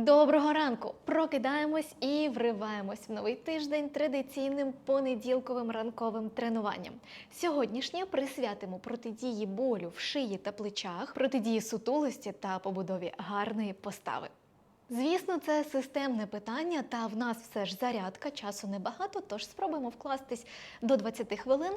Доброго ранку! Прокидаємось і вриваємось в новий тиждень традиційним понеділковим ранковим тренуванням. Сьогоднішнє присвятимо протидії болю в шиї та плечах, протидії сутулості та побудові гарної постави. Звісно, це системне питання, та в нас все ж зарядка, часу небагато, тож спробуємо вкластись до 20 хвилин.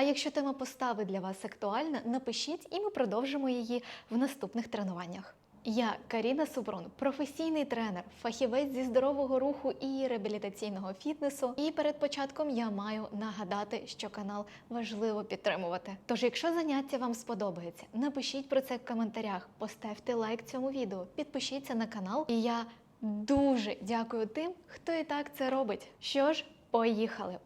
А якщо тема постави для вас актуальна, напишіть і ми продовжимо її в наступних тренуваннях. Я Каріна Супрун, професійний тренер, фахівець зі здорового руху і реабілітаційного фітнесу. І перед початком я маю нагадати, що канал важливо підтримувати. Тож, якщо заняття вам сподобається, напишіть про це в коментарях, поставте лайк цьому відео, підпишіться на канал, і я дуже дякую тим, хто і так це робить. Що ж, поїхали!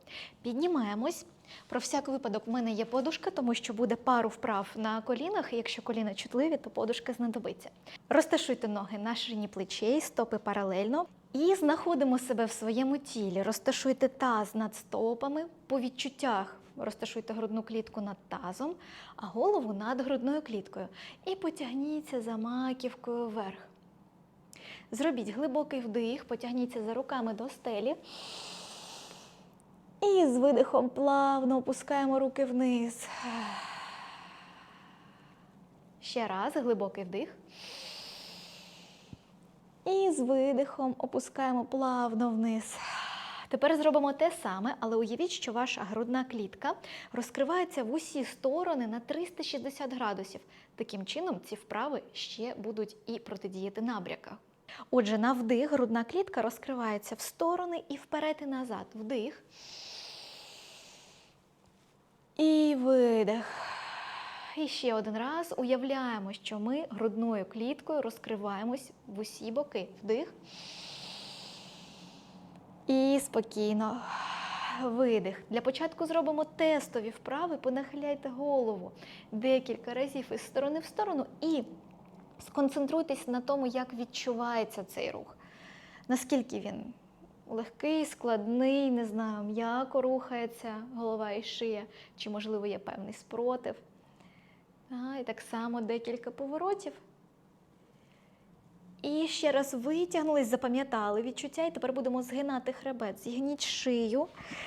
Піднімаємось. Про всяк випадок в мене є подушка, тому що буде пару вправ на колінах. і Якщо коліна чутливі, то подушка знадобиться. Розташуйте ноги на ширині плечей, стопи паралельно. І знаходимо себе в своєму тілі. Розташуйте таз над стопами. По відчуттях розташуйте грудну клітку над тазом, а голову над грудною кліткою. І потягніться за маківкою вверх. Зробіть глибокий вдих, потягніться за руками до стелі. І з видихом плавно опускаємо руки вниз. Ще раз глибокий вдих. І з видихом опускаємо плавно вниз. Тепер зробимо те саме, але уявіть, що ваша грудна клітка розкривається в усі сторони на 360 градусів. Таким чином, ці вправи ще будуть і протидіяти набряках. Отже, на вдих грудна клітка розкривається в сторони і вперед і назад. Вдих. І видих. І ще один раз уявляємо, що ми грудною кліткою розкриваємось в усі боки. Вдих. І спокійно. Видих. Для початку зробимо тестові вправи, понахиляйте голову декілька разів із сторони в сторону і сконцентруйтесь на тому, як відчувається цей рух. Наскільки він легкий, складний, не знаю, м'яко рухається голова і шия, чи, можливо, є певний спротив. А, і так само декілька поворотів. І ще раз витягнулись, запам'ятали відчуття, і тепер будемо згинати хребет. Зігніть шию,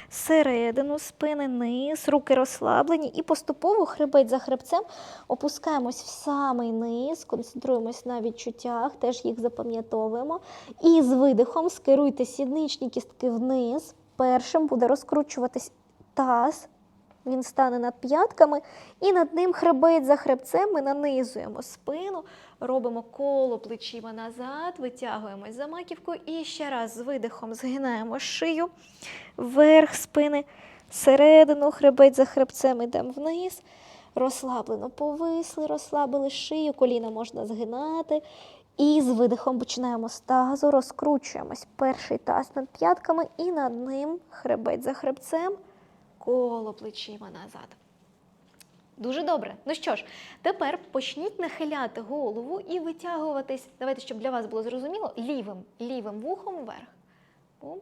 середину, спини, низ, руки розслаблені. І поступово хребет за хребцем опускаємось в самий низ, концентруємось на відчуттях, теж їх запам'ятовуємо. І з видихом скеруйте сідничні кістки вниз. Першим буде розкручуватись таз. Він стане над п'ятками, і над ним хребет за хребцем ми нанизуємо спину, робимо коло плечима назад, витягуємось за маківкою і ще раз з видихом згинаємо шию, вверх спини, середину, хребет за хребцем йдемо вниз. Розслаблено повисли, розслабили шию, коліна можна згинати. І з видихом починаємо з тазу, розкручуємось. Перший таз над п'ятками і над ним хребет за хребцем коло плечима назад. Дуже добре. Ну що ж, тепер почніть нахиляти голову і витягуватись. Давайте, щоб для вас було зрозуміло, лівим лівим вухом вверх. Бум.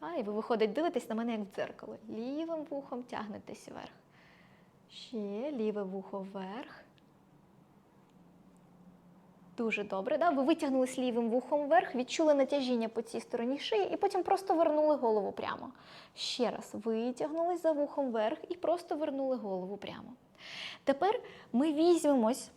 А, і ви виходить, дивитесь на мене як в дзеркало. Лівим вухом тягнетесь вверх. Ще ліве вухо вверх. Дуже добре. Да? Ви витягнулись лівим вухом вверх, відчули натяжіння по цій стороні шиї і потім просто вернули голову прямо. Ще раз витягнулись за вухом вверх і просто вернули голову прямо. Тепер ми візьмемось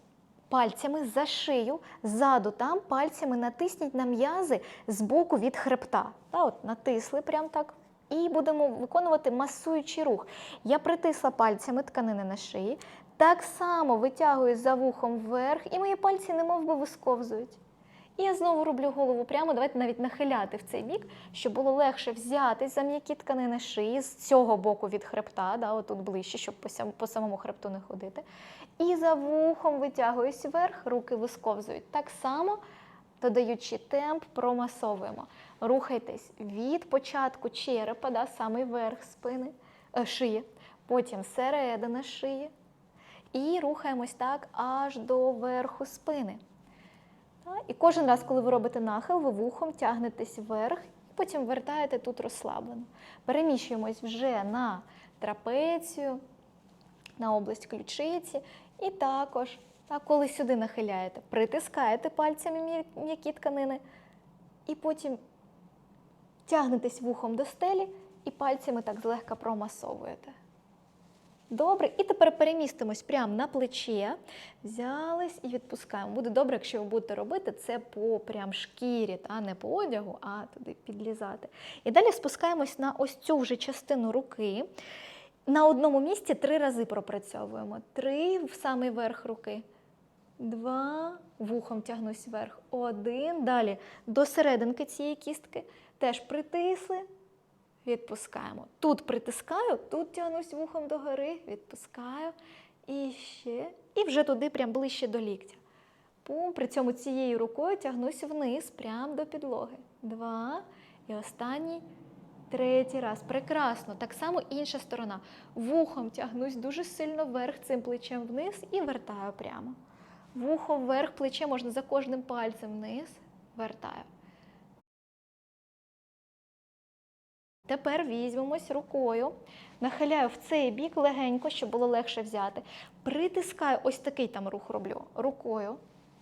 пальцями за шию, ззаду там пальцями натисніть на м'язи з боку від хребта. Та от Натисли прямо так. І будемо виконувати масуючий рух. Я притисла пальцями тканини на шиї, так само витягую за вухом вверх, і мої пальці немов би висковзують. І я знову роблю голову прямо, давайте навіть нахиляти в цей бік, щоб було легше взятись за м'які тканини шиї з цього боку від хребта, да, отут ближче, щоб по, сам, по самому хребту не ходити. І за вухом витягуюсь вверх, руки висковзують. Так само, додаючи темп, промасовуємо. Рухайтесь від початку черепа, да, самий верх спини, е, шиї, потім середина шиї. І рухаємось так аж до верху спини. І кожен раз, коли ви робите нахил, ви вухом тягнетесь вверх, і потім вертаєте тут розслаблено. Переміщуємось вже на трапецію, на область ключиці, і також Так, коли сюди нахиляєте, притискаєте пальцями м'які тканини, і потім тягнетесь вухом до стелі і пальцями так злегка промасовуєте. Добре, і тепер перемістимось прямо на плече, взялись і відпускаємо. Буде добре, якщо ви будете робити це по прям шкірі, та не по одягу, а туди підлізати. І далі спускаємось на ось цю вже частину руки. На одному місці три рази пропрацьовуємо. Три в самий верх руки. Два, вухом тягнусь вверх. Один. Далі до серединки цієї кістки. Теж притисли, відпускаємо. Тут притискаю, тут тягнусь вухом догори, відпускаю. І ще. І вже туди, прям ближче до ліктя. Пум, при цьому цією рукою тягнусь вниз, прямо до підлоги. Два. І останній. Третій раз. Прекрасно. Так само інша сторона. Вухом тягнусь дуже сильно вверх цим плечем вниз і вертаю прямо. Вухо вверх, плече можна за кожним пальцем вниз, вертаю. Тепер візьмемось рукою, нахиляю в цей бік легенько, щоб було легше взяти. Притискаю, ось такий там рух роблю рукою,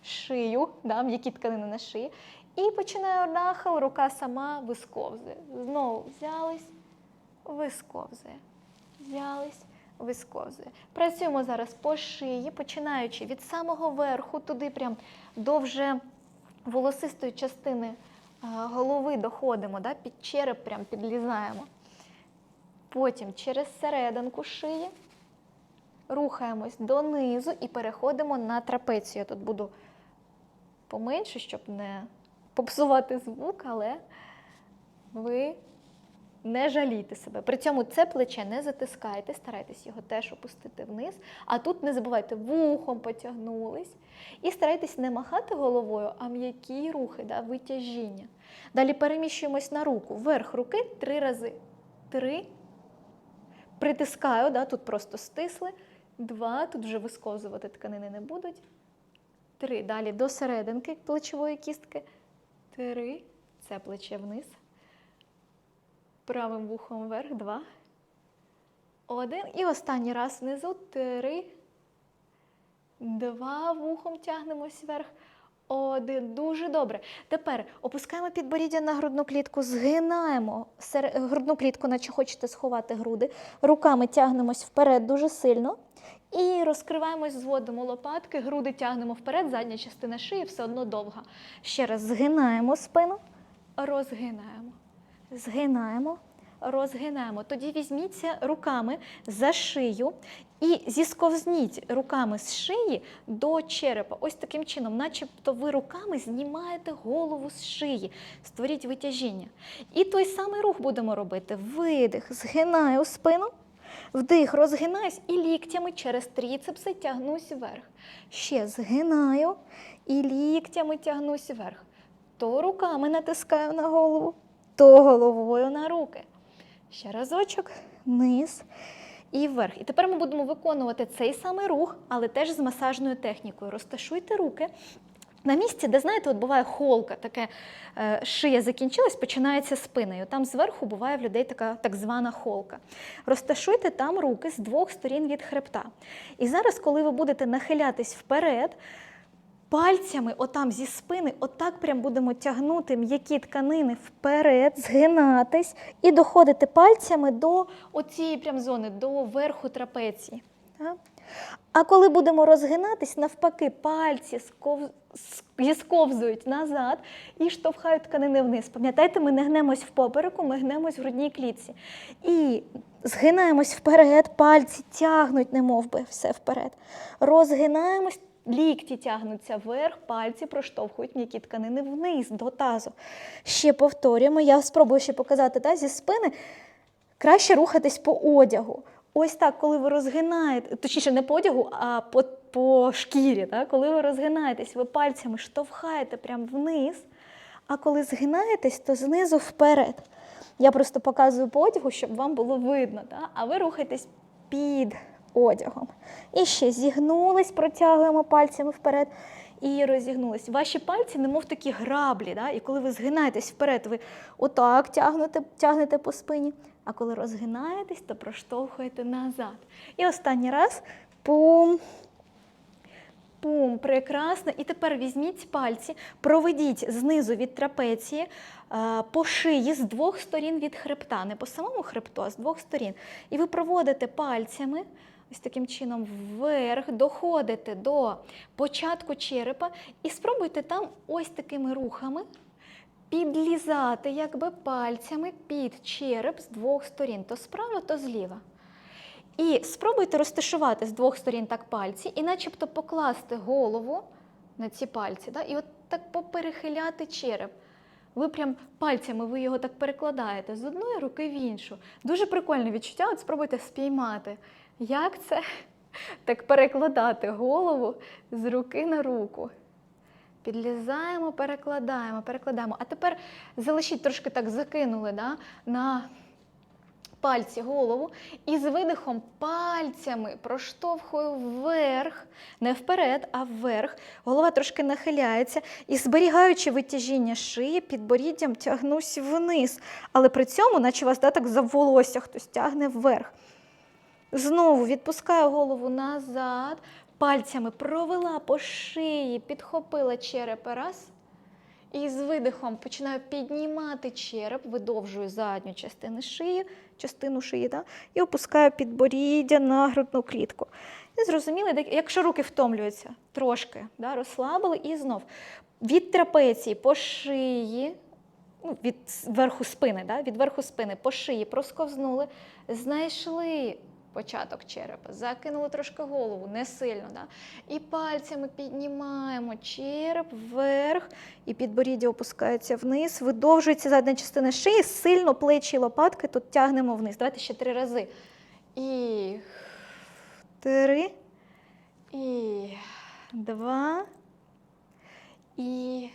шию, да, м'які тканини на шиї. І починаю нахил, рука сама висковзує. Знову взялись, висковзує. Взялись, висковзує. Працюємо зараз по шиї, починаючи від самого верху, туди прям до вже волосистої частини голови доходимо, да, під череп прям підлізаємо. Потім через серединку шиї рухаємось донизу і переходимо на трапецію. Я тут буду поменше, щоб не попсувати звук, але ви не жалійте себе. При цьому це плече не затискайте, старайтесь його теж опустити вниз. А тут не забувайте, вухом потягнулись. І старайтесь не махати головою, а м'які рухи, да, витяжіння. Далі переміщуємось на руку. Вверх руки три рази. Три. Притискаю, да, тут просто стисли. Два. Тут вже висковзувати тканини не будуть. Три. Далі до серединки плечової кістки. Три. Це плече вниз. Правим вухом вверх. Два. Один. І останній раз внизу. Три. Два. Вухом тягнемось вверх. Один. Дуже добре. Тепер опускаємо підборіддя на грудну клітку, згинаємо грудну клітку, наче хочете сховати груди. Руками тягнемось вперед дуже сильно. І розкриваємось, зводимо лопатки, груди тягнемо вперед, задня частина шиї все одно довга. Ще раз згинаємо спину, розгинаємо. Згинаємо, розгинаємо. Тоді візьміться руками за шию і зісковзніть руками з шиї до черепа. Ось таким чином, начебто ви руками знімаєте голову з шиї, створіть витяжіння. І той самий рух будемо робити. Видих, згинаю спину. Вдих, розгинаюсь і ліктями через тріцепси тягнусь вверх. Ще згинаю і ліктями тягнусь вверх. То руками натискаю на голову, то головою на руки. Ще разочок, низ і вверх. І тепер ми будемо виконувати цей самий рух, але теж з масажною технікою. Розташуйте руки. На місці, де, знаєте, от буває холка, таке е, шия закінчилась, починається спиною. Там зверху буває в людей така так звана холка. Розташуйте там руки з двох сторін від хребта. І зараз, коли ви будете нахилятись вперед, пальцями отам зі спини, отак прям будемо тягнути м'які тканини вперед, згинатись і доходити пальцями до оцієї прям зони, до верху трапеції. А коли будемо розгинатись, навпаки, пальці сков... назад і штовхають тканини вниз. Пам'ятаєте, ми не гнемось в попереку, ми гнемось в грудній клітці. І згинаємось вперед, пальці тягнуть, немов би, все вперед. Розгинаємось, лікті тягнуться вверх, пальці проштовхують м'які тканини вниз до тазу. Ще повторюємо. Я спробую ще показати та, зі спини. Краще рухатись по одягу. Ось так, коли ви розгинаєте, точніше, не по одягу, а по, по шкірі. Так? Коли ви розгинаєтесь, ви пальцями штовхаєте прямо вниз, а коли згинаєтесь, то знизу вперед. Я просто показую по одягу, щоб вам було видно. Так? А ви рухаєтесь під одягом. І ще зігнулись, протягуємо пальцями вперед. І розігнулись. Ваші пальці, немов такі граблі. Да? І коли ви згинаєтесь вперед, ви отак тягнете, тягнете по спині. А коли розгинаєтесь, то проштовхуєте назад. І останній раз пум, Пум, прекрасно. І тепер візьміть пальці, проведіть знизу від трапеції е, по шиї з двох сторін від хребта, не по самому хребту, а з двох сторін. І ви проводите пальцями. Ось таким чином вверх, доходите до початку черепа і спробуйте там ось такими рухами підлізати якби пальцями під череп з двох сторін, то справа, то зліва. І спробуйте розташувати з двох сторін так пальці і начебто покласти голову на ці пальці, да? і от так поперехиляти череп. Ви прям пальцями ви його так перекладаєте з одної руки в іншу. Дуже прикольне відчуття. От спробуйте спіймати. Як це так перекладати голову з руки на руку? Підлізаємо, перекладаємо, перекладаємо. А тепер залишіть трошки так закинули да, на пальці голову і з видихом пальцями проштовхую вверх, не вперед, а вверх. Голова трошки нахиляється і, зберігаючи витяжіння шиї, підборіддям тягнусь вниз. Але при цьому, наче вас да, так за волосся хтось тягне вверх. Знову відпускаю голову назад, пальцями провела по шиї, підхопила череп раз. І з видихом починаю піднімати череп, видовжую задню частину шиї, частину шиї, да? і опускаю підборіддя на грудну клітку. І зрозуміли, якщо руки втомлюються, трошки да, розслабили і знов від трапеції по шиї, ну, від верху спини, да? від верху спини по шиї просковзнули, знайшли початок черепа, закинули трошки голову, не сильно. Да? І пальцями піднімаємо череп вверх, і підборіддя опускається вниз, видовжується задня частина шиї, сильно плечі і лопатки тут тягнемо вниз. Давайте ще три рази. І три, і два, і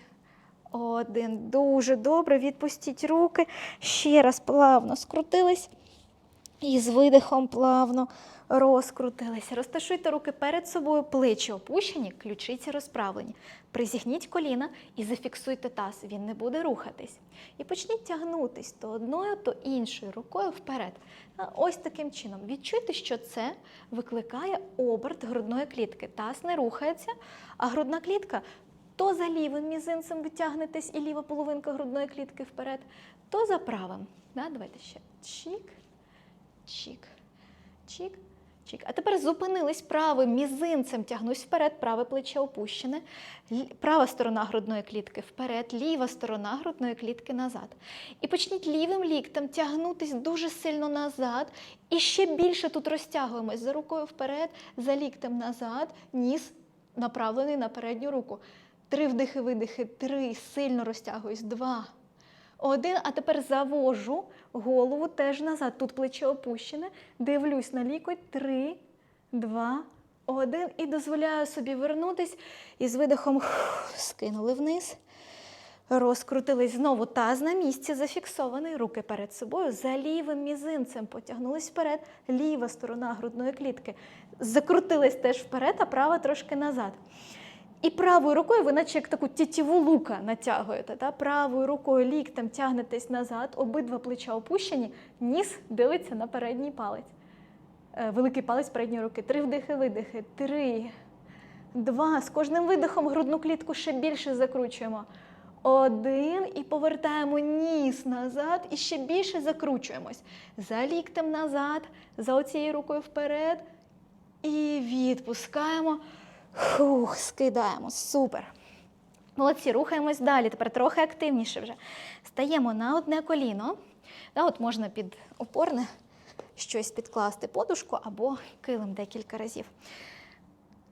один. Дуже добре. Відпустіть руки. Ще раз плавно скрутились. І з видихом плавно розкрутилися. Розташуйте руки перед собою, плечі опущені, ключиці розправлені. Призігніть коліна і зафіксуйте таз. Він не буде рухатись. І почніть тягнутись то одною, то іншою рукою вперед. Ось таким чином. Відчуйте, що це викликає оберт грудної клітки. Таз не рухається, а грудна клітка то за лівим мізинцем витягнетесь і ліва половинка грудної клітки вперед, то за правим. Да? Давайте ще чік. Чік, чік, чік. А тепер зупинились правим мізинцем, тягнусь вперед, праве плече опущене, права сторона грудної клітки вперед, ліва сторона грудної клітки назад. І почніть лівим ліктем тягнутись дуже сильно назад. І ще більше тут розтягуємось за рукою вперед, за ліктем назад, ніс направлений на передню руку. Три вдихи, видихи, три, сильно розтягуюсь, два. Один, а тепер завожу голову теж назад. Тут плече опущене. Дивлюсь на лікоть. Три, два, один. І дозволяю собі вернутись. І з видихом скинули вниз. Розкрутились знову таз на місці, зафіксований, руки перед собою. За лівим мізинцем потягнулись вперед. Ліва сторона грудної клітки. Закрутились теж вперед, а права трошки назад. І правою рукою ви наче як таку тітіву лука натягуєте. Та? Правою рукою ліктем тягнетесь назад, обидва плеча опущені, ніс дивиться на передній палець. Е, Великий палець передньої руки. Три вдихи, видихи. Три, два. З кожним видихом грудну клітку ще більше закручуємо. Один і повертаємо ніс назад і ще більше закручуємось. За ліктем назад, за оцією рукою вперед. І відпускаємо. Фух, скидаємо. Супер. Молодці, рухаємось далі. Тепер трохи активніше вже. Стаємо на одне коліно. Да, от можна під опорне щось підкласти, подушку або килим декілька разів.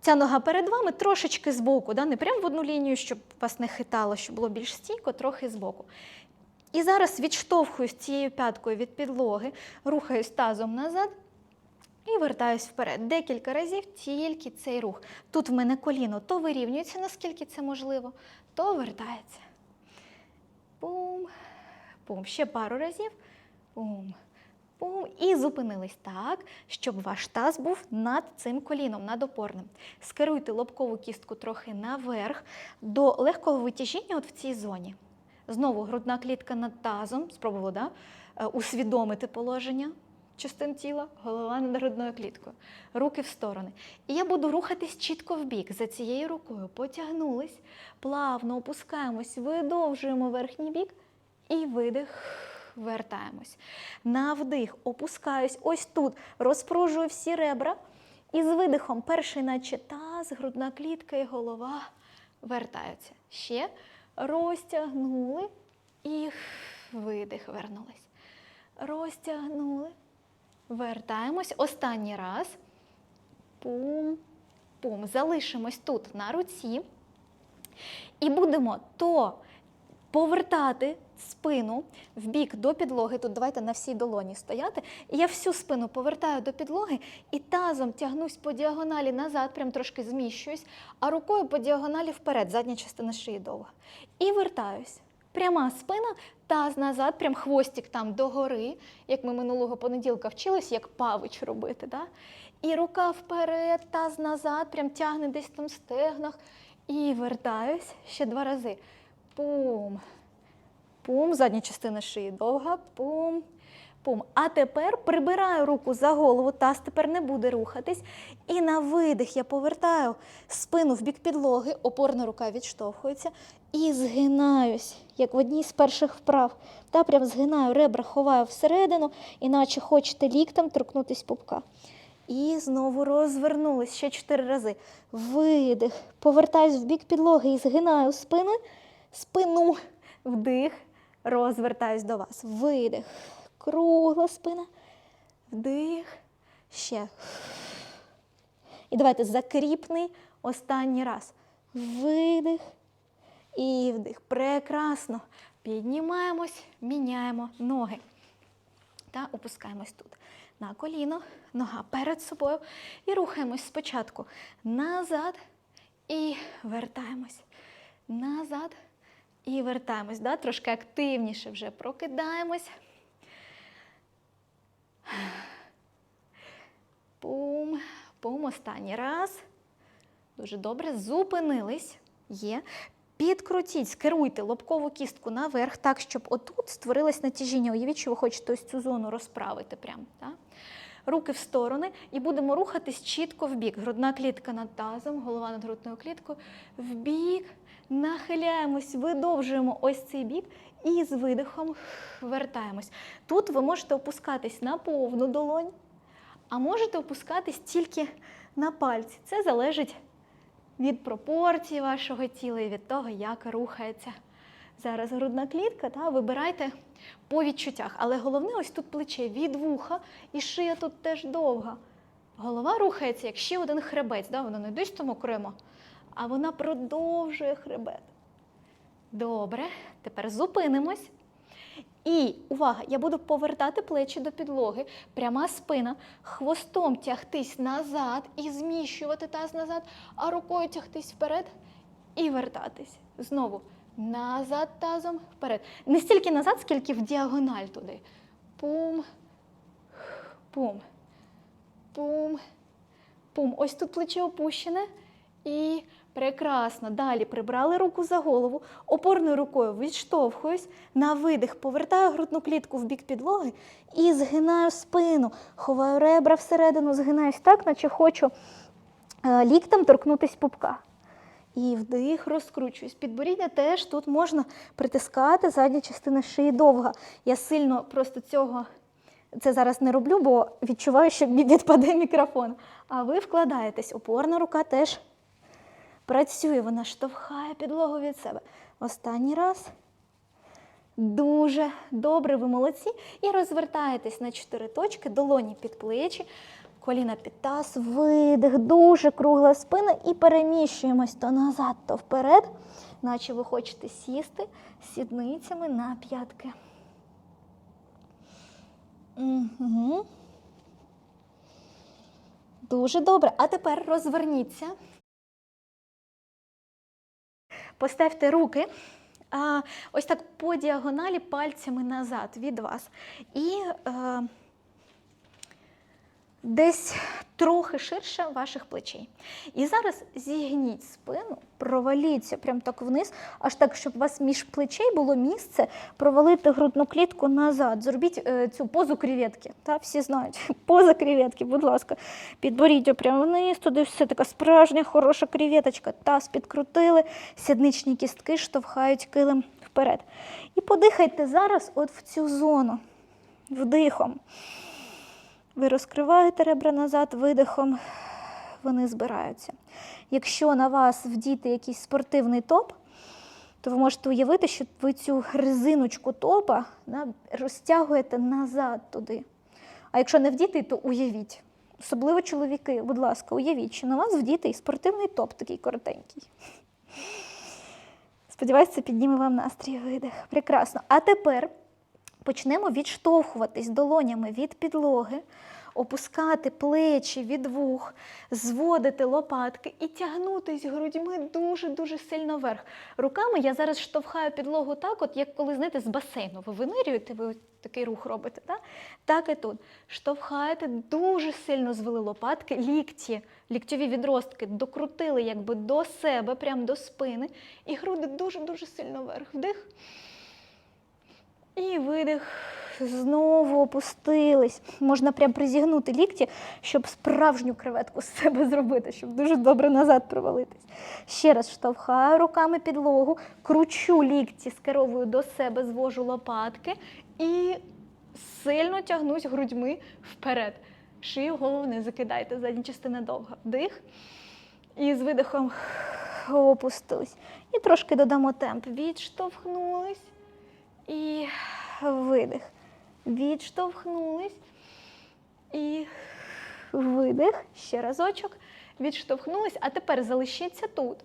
Ця нога перед вами трошечки збоку, да? не прямо в одну лінію, щоб вас не хитало, щоб було більш стійко, трохи збоку. І зараз відштовхуюсь цією п'яткою від підлоги, рухаюсь тазом назад і вертаюсь вперед. Декілька разів тільки цей рух. Тут в мене коліно то вирівнюється, наскільки це можливо, то вертається. Пум, пум. Ще пару разів. Пум. Пум. І зупинились так, щоб ваш таз був над цим коліном, над опорним. Скеруйте лобкову кістку трохи наверх до легкого витяжіння от в цій зоні. Знову грудна клітка над тазом. Спробували, да? Е, усвідомити положення. Частин тіла, голова над грудною кліткою, руки в сторони. І я буду рухатись чітко в бік. За цією рукою потягнулись, плавно опускаємось, видовжуємо верхній бік і видих. Вертаємось. На вдих опускаюсь ось тут, розпружую всі ребра. І з видихом перший наче таз, грудна клітка і голова вертаються. Ще розтягнули і видих вернулись. Розтягнули. Вертаємось. Останній раз. Пум, пум. Залишимось тут на руці. І будемо то повертати спину в бік до підлоги. Тут давайте на всій долоні стояти. І я всю спину повертаю до підлоги і тазом тягнусь по діагоналі назад, прям трошки зміщуюсь, а рукою по діагоналі вперед, задня частина шиї довга. І вертаюсь. Пряма спина, таз назад, прям хвостик там догори, як ми минулого понеділка вчились, як павич робити. Да? І рука вперед, таз назад, прям тягне десь там в стегнах. І вертаюсь ще два рази. Пум. Пум, задня частина шиї довга. Пум. Пум. А тепер прибираю руку за голову, таз тепер не буде рухатись. І на видих я повертаю спину в бік підлоги, опорна рука відштовхується. І згинаюсь, як в одній з перших вправ. Та прям згинаю ребра, ховаю всередину, іначе хочете ліктем торкнутись пупка. І знову розвернулись ще чотири рази. Видих. Повертаюсь в бік підлоги і згинаю спину, спину, вдих, розвертаюсь до вас. Видих. Кругла спина. Вдих. Ще. І давайте закріпний останній раз. Видих і вдих. Прекрасно. Піднімаємось, міняємо ноги. Та опускаємось тут. На коліно, нога перед собою. І рухаємось спочатку назад і вертаємось. Назад і вертаємось. Да? Трошки активніше вже прокидаємось. Пум, пум. Останній раз. Дуже добре. Зупинились. Є. Підкрутіть, скеруйте лобкову кістку наверх, так, щоб отут створилось натяжіння. Уявіть, що ви хочете ось цю зону розправити. Прям, так? Руки в сторони і будемо рухатись чітко в бік. Грудна клітка над тазом, голова над грудною кліткою. В бік. Нахиляємось, видовжуємо ось цей бік і з видихом вертаємось. Тут ви можете опускатись на повну долонь, а можете опускатись тільки на пальці. Це залежить від пропорції вашого тіла і від того, як рухається зараз грудна клітка. Та, вибирайте по відчуттях. Але головне ось тут плече від вуха і шия тут теж довга. Голова рухається як ще один хребець. Да? Вона не десь там окремо, а вона продовжує хребет. Добре, тепер зупинимось. І увага, я буду повертати плечі до підлоги, пряма спина, хвостом тягтись назад і зміщувати таз назад, а рукою тягтись вперед і вертатись. Знову назад тазом вперед. Не стільки назад, скільки в діагональ туди. Пум, пум, пум, пум. Ось тут плече опущене. І прекрасно. Далі прибрали руку за голову, опорною рукою відштовхуюсь, на видих повертаю грудну клітку в бік підлоги і згинаю спину, ховаю ребра всередину, згинаюсь так, наче хочу е, ліктем торкнутись пупка. І вдих, розкручуюсь. Підборіддя теж тут можна притискати, задня частина шиї довга. Я сильно просто цього це зараз не роблю, бо відчуваю, що відпаде мікрофон. А ви вкладаєтесь, опорна рука теж працює, вона штовхає підлогу від себе. Останній раз. Дуже добре, ви молодці. І розвертаєтесь на чотири точки, долоні під плечі, коліна під таз, видих, дуже кругла спина і переміщуємось то назад, то вперед, наче ви хочете сісти сідницями на п'ятки. Угу. Дуже добре. А тепер розверніться. Поставте руки ось так по діагоналі пальцями назад від вас. І е, десь трохи ширше ваших плечей. І зараз зігніть спину, проваліться прямо так вниз, аж так, щоб у вас між плечей було місце провалити грудну клітку назад. Зробіть е, цю позу креветки. Та? Всі знають. Поза креветки, будь ласка. Підборіддя прямо вниз, туди все така справжня, хороша креветочка. Таз підкрутили, сідничні кістки штовхають килим вперед. І подихайте зараз от в цю зону вдихом. Ви розкриваєте ребра назад, видихом вони збираються. Якщо на вас вдіти якийсь спортивний топ, то ви можете уявити, що ви цю резиночку топа розтягуєте назад туди. А якщо не вдіти, то уявіть. Особливо чоловіки, будь ласка, уявіть, що на вас вдітий спортивний топ такий коротенький. Сподіваюся, це підніме вам настрій видих. Прекрасно. А тепер почнемо відштовхуватись долонями від підлоги, опускати плечі від вух, зводити лопатки і тягнутись грудьми дуже-дуже сильно вверх. Руками я зараз штовхаю підлогу так, от як коли знаєте, з басейну ви винирюєте, ви такий рух робите. Так, так і тут. Штовхаєте, дуже сильно звели лопатки, лікті, ліктьові відростки докрутили якби до себе, прямо до спини, і груди дуже-дуже сильно вверх. Вдих. І видих. Знову опустились. Можна прям призігнути лікті, щоб справжню креветку з себе зробити, щоб дуже добре назад провалитись. Ще раз штовхаю руками підлогу, кручу лікті, скеровую до себе, звожу лопатки і сильно тягнусь грудьми вперед. Шию голову не закидайте, задня частина довга. Вдих. І з видихом опустились. І трошки додамо темп. Відштовхнулись. І видих. Відштовхнулись. І видих. Ще разочок. Відштовхнулись. А тепер залишіться тут.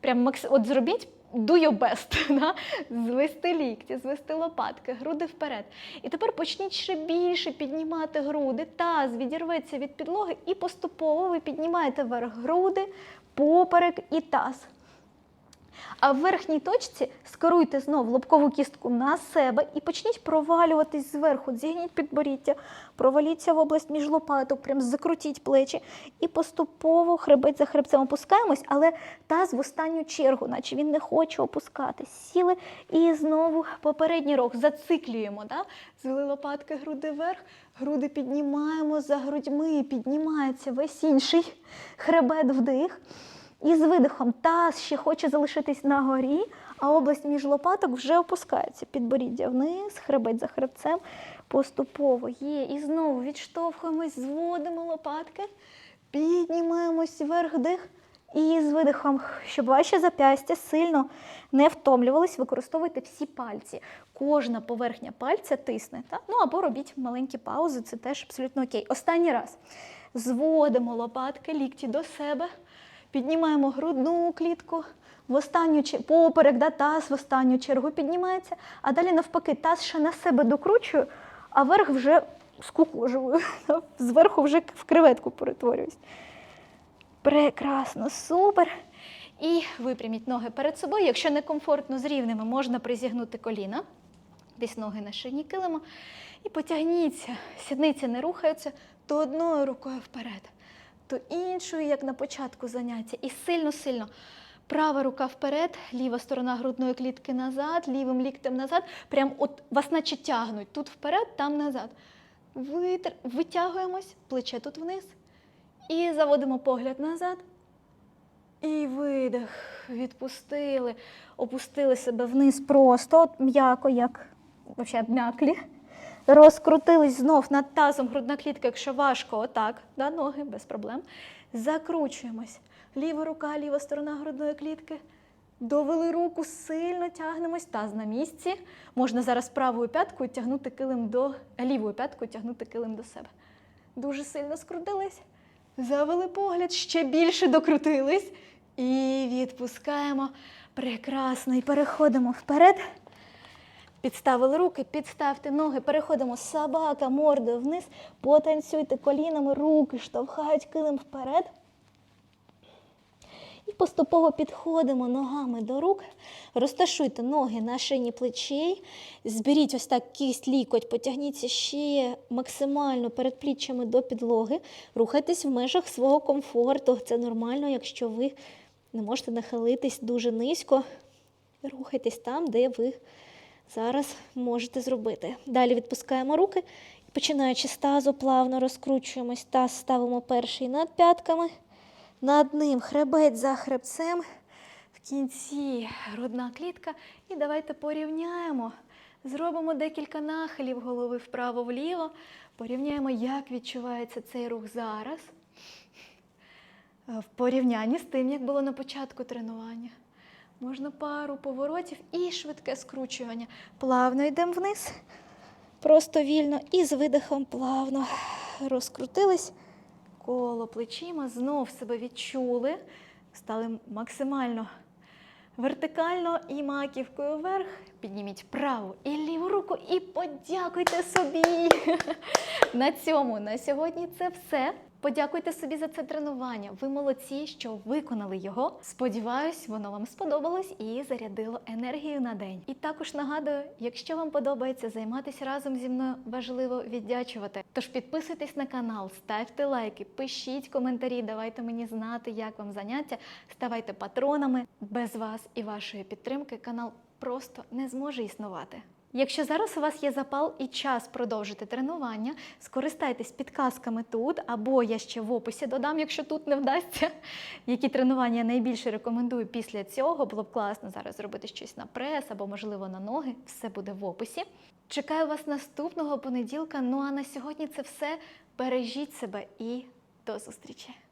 Прям. От зробіть do your best. Да? Звести лікті, звести лопатки, груди вперед. І тепер почніть ще більше піднімати груди. Таз відірветься від підлоги, і поступово ви піднімаєте вверх груди, поперек і таз. А в верхній точці скеруйте знов лобкову кістку на себе і почніть провалюватись зверху. Зігніть підборіддя, проваліться в область між лопаток, прям закрутіть плечі. І поступово хребець за хребцем опускаємось, але таз в останню чергу, наче він не хоче опускатись. Сіли і знову попередній рог зациклюємо. Да? Звели лопатки груди вверх, груди піднімаємо за грудьми, піднімається весь інший хребет вдих. І з видихом таз ще хоче залишитись на горі, а область між лопаток вже опускається. Підборіддя вниз, хребет за хребцем. Поступово є. І знову відштовхуємось, зводимо лопатки, піднімаємось вверх дих. І з видихом, щоб ваші зап'ястя сильно не втомлювались, використовуйте всі пальці. Кожна поверхня пальця тисне. Так? Ну або робіть маленькі паузи, це теж абсолютно окей. Останній раз. Зводимо лопатки, лікті до себе. Піднімаємо грудну клітку, в останню поперек, да, таз в останню чергу піднімається, а далі навпаки, таз ще на себе докручую, а верх вже скукожую, зверху вже в креветку перетворююсь. Прекрасно, супер. І випряміть ноги перед собою. Якщо некомфортно з рівними, можна призігнути коліна, десь ноги на шині килимо. І потягніться, сідниці не рухаються, то одною рукою вперед то іншою, як на початку заняття. І сильно-сильно. Права рука вперед, ліва сторона грудної клітки назад, лівим ліктем назад. Прям от вас наче тягнуть. Тут вперед, там назад. Витр... Витягуємось, плече тут вниз. І заводимо погляд назад. І видих. Відпустили, опустили себе вниз просто, м'яко, як взагалі обмяклі. Розкрутились знов над тазом грудна клітка, якщо важко, отак, да, ноги без проблем. Закручуємось. Ліва рука, ліва сторона грудної клітки. Довели руку, сильно тягнемось, таз на місці. Можна зараз правою п'яткою тягнути килим до лівою п'яткою тягнути килим до себе. Дуже сильно скрутились. Завели погляд, ще більше докрутились. І відпускаємо. Прекрасно. І переходимо вперед. Підставили руки, підставте ноги, переходимо собака, мордою вниз, потанцюйте колінами, руки штовхають килим вперед. І поступово підходимо ногами до рук, розташуйте ноги на шині плечей, зберіть ось так кість лікоть, потягніться ще максимально перед пліччями до підлоги, рухайтесь в межах свого комфорту. Це нормально, якщо ви не можете нахилитись дуже низько. Рухайтесь там, де ви зараз можете зробити. Далі відпускаємо руки і починаючи з тазу, плавно розкручуємось. Таз ставимо перший над п'ятками, над ним хребець за хребцем. В кінці грудна клітка. І давайте порівняємо. Зробимо декілька нахилів голови вправо-вліво. Порівняємо, як відчувається цей рух зараз. В порівнянні з тим, як було на початку тренування. Можна пару поворотів і швидке скручування. Плавно йдемо вниз, просто вільно і з видихом плавно розкрутились. Коло плечима, знов себе відчули, стали максимально вертикально і маківкою вверх. Підніміть праву і ліву руку і подякуйте собі. На цьому на сьогодні це все. Подякуйте собі за це тренування. Ви молодці, що виконали його. Сподіваюсь, воно вам сподобалось і зарядило енергію на день. І також нагадую, якщо вам подобається займатися разом зі мною, важливо віддячувати. Тож підписуйтесь на канал, ставте лайки, пишіть коментарі, давайте мені знати, як вам заняття. Ставайте патронами. Без вас і вашої підтримки канал просто не зможе існувати. Якщо зараз у вас є запал і час продовжити тренування, скористайтесь підказками тут, або я ще в описі додам, якщо тут не вдасться, які тренування я найбільше рекомендую після цього. Було б класно зараз зробити щось на прес або, можливо, на ноги. Все буде в описі. Чекаю вас наступного понеділка. Ну а на сьогодні це все. Бережіть себе і до зустрічі!